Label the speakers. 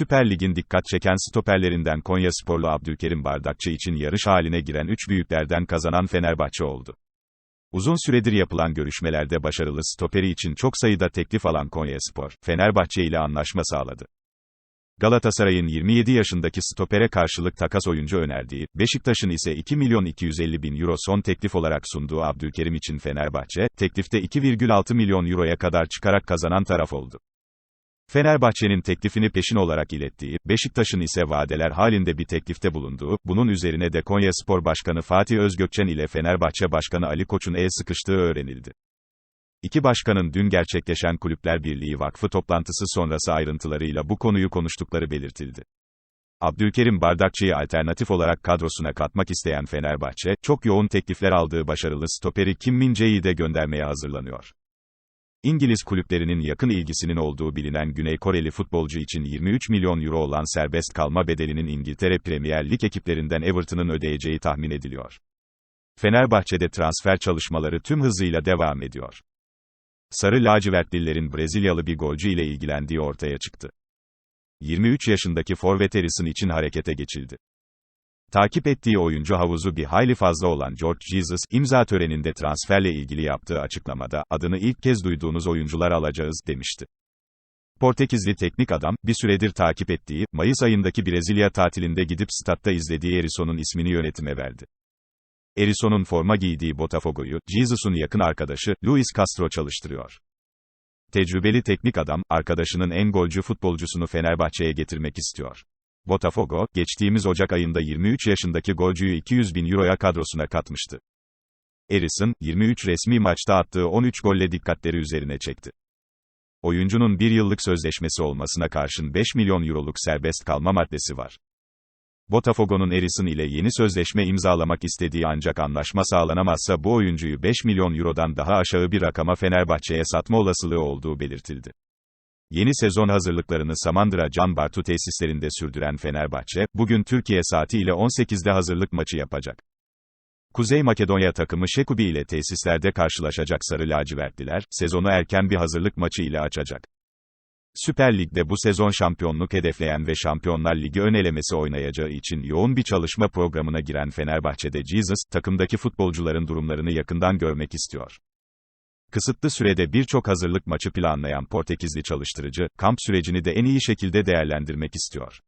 Speaker 1: Süper Lig'in dikkat çeken stoperlerinden Konya sporlu Abdülkerim Bardakçı için yarış haline giren üç büyüklerden kazanan Fenerbahçe oldu. Uzun süredir yapılan görüşmelerde başarılı stoperi için çok sayıda teklif alan Konyaspor, Fenerbahçe ile anlaşma sağladı. Galatasaray'ın 27 yaşındaki stopere karşılık takas oyuncu önerdiği, Beşiktaş'ın ise 2 milyon 250 bin euro son teklif olarak sunduğu Abdülkerim için Fenerbahçe, teklifte 2,6 milyon euroya kadar çıkarak kazanan taraf oldu. Fenerbahçe'nin teklifini peşin olarak ilettiği, Beşiktaş'ın ise vadeler halinde bir teklifte bulunduğu, bunun üzerine de Konya Spor Başkanı Fatih Özgökçen ile Fenerbahçe Başkanı Ali Koç'un el sıkıştığı öğrenildi. İki başkanın dün gerçekleşen Kulüpler Birliği Vakfı toplantısı sonrası ayrıntılarıyla bu konuyu konuştukları belirtildi. Abdülkerim Bardakçı'yı alternatif olarak kadrosuna katmak isteyen Fenerbahçe, çok yoğun teklifler aldığı başarılı stoperi Kim Min-jae'yi de göndermeye hazırlanıyor. İngiliz kulüplerinin yakın ilgisinin olduğu bilinen Güney Koreli futbolcu için 23 milyon euro olan serbest kalma bedelinin İngiltere Premier Lig ekiplerinden Everton'ın ödeyeceği tahmin ediliyor. Fenerbahçe'de transfer çalışmaları tüm hızıyla devam ediyor. Sarı lacivertlilerin Brezilyalı bir golcü ile ilgilendiği ortaya çıktı. 23 yaşındaki forvet Harrison için harekete geçildi. Takip ettiği oyuncu havuzu bir hayli fazla olan George Jesus, imza töreninde transferle ilgili yaptığı açıklamada, adını ilk kez duyduğunuz oyuncular alacağız, demişti. Portekizli teknik adam, bir süredir takip ettiği, Mayıs ayındaki Brezilya tatilinde gidip statta izlediği Erisson'un ismini yönetime verdi. Erisson'un forma giydiği Botafogo'yu, Jesus'un yakın arkadaşı, Luis Castro çalıştırıyor. Tecrübeli teknik adam, arkadaşının en golcü futbolcusunu Fenerbahçe'ye getirmek istiyor. Botafogo, geçtiğimiz Ocak ayında 23 yaşındaki golcüyü 200 bin euroya kadrosuna katmıştı. Eris'in, 23 resmi maçta attığı 13 golle dikkatleri üzerine çekti. Oyuncunun bir yıllık sözleşmesi olmasına karşın 5 milyon euroluk serbest kalma maddesi var. Botafogo'nun Eris'in ile yeni sözleşme imzalamak istediği ancak anlaşma sağlanamazsa bu oyuncuyu 5 milyon eurodan daha aşağı bir rakama Fenerbahçe'ye satma olasılığı olduğu belirtildi. Yeni sezon hazırlıklarını Samandıra Can Bartu tesislerinde sürdüren Fenerbahçe, bugün Türkiye saatiyle 18'de hazırlık maçı yapacak. Kuzey Makedonya takımı Şekubi ile tesislerde karşılaşacak Sarı Lacivertliler, sezonu erken bir hazırlık maçı ile açacak. Süper Lig'de bu sezon şampiyonluk hedefleyen ve Şampiyonlar Ligi ön elemesi oynayacağı için yoğun bir çalışma programına giren Fenerbahçe'de Jesus, takımdaki futbolcuların durumlarını yakından görmek istiyor. Kısıtlı sürede birçok hazırlık maçı planlayan Portekizli çalıştırıcı, kamp sürecini de en iyi şekilde değerlendirmek istiyor.